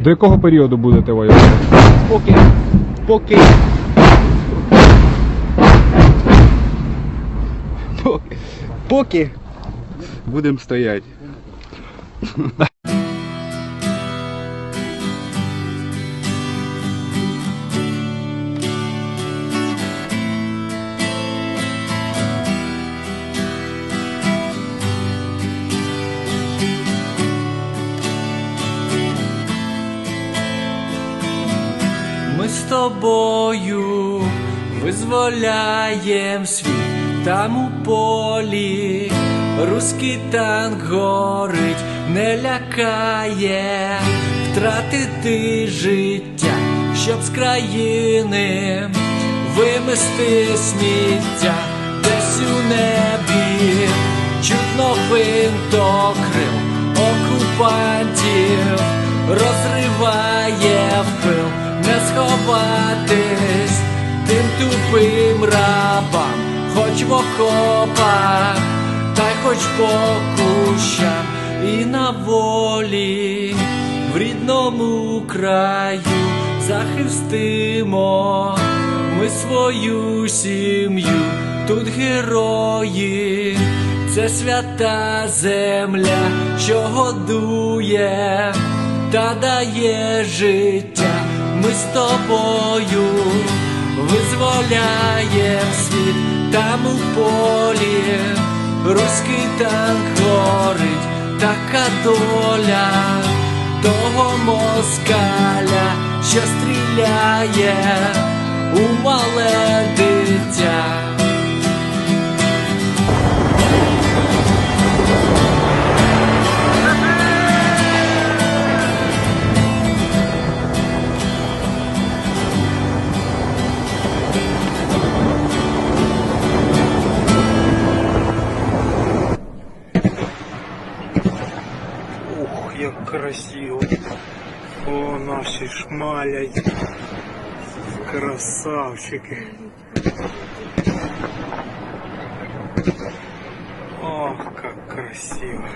До якого періоду будете воювати? Поки. Поки. Поки. Поки. Будемо стояти. з тобою визволяєм світ там у полі. Руський танк горить, не лякає втратити життя, щоб з країни вимести сміття десь у небі, чутно винтокрил окупантів розриває в пил, не сховатись тим тупим рабам, хоч в окопах, та й хоч по кущам і на волі, в рідному краю захистимо ми свою сім'ю, тут герої, це свята земля, що годує та дає життя. Ми з тобою визволяєм світ там у полі, руський танк горить, така доля того москаля, що стріляє у мале дитя. красиво. О, наши шмалять. Красавчики. Ох, как красиво.